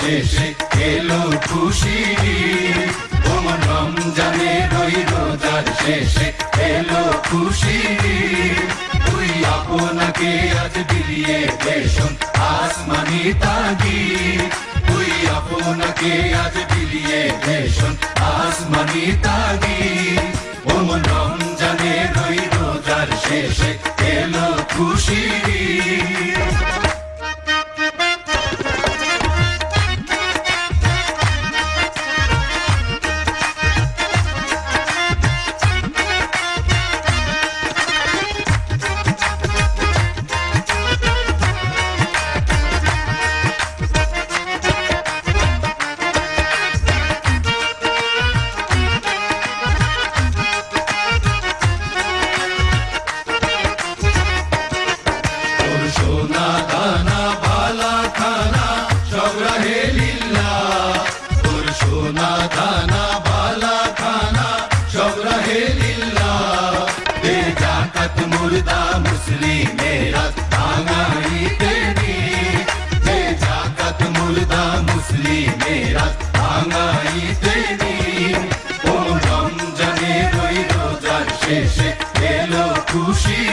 শেষে এলো ঈদ। ওমন রমজানের ওই রোজার শেষে এলো ঈদ। তুই আপনাকে আজ বিলিয়ে ভীষণ আসমানি তাগি তুই আপনাকে আজ বিলিয়ে ভীষণ আসমানি তাগি ওমন রমজানের ওই রোজার শেষে এলো খুশির मुर्दा मुस्लिमेरा ताना ही तेरी दे जाकत मुर्दा मुस्लिमेरा ताना ही तेरी ओ रमजाने রোজার শেষে এলো খুশি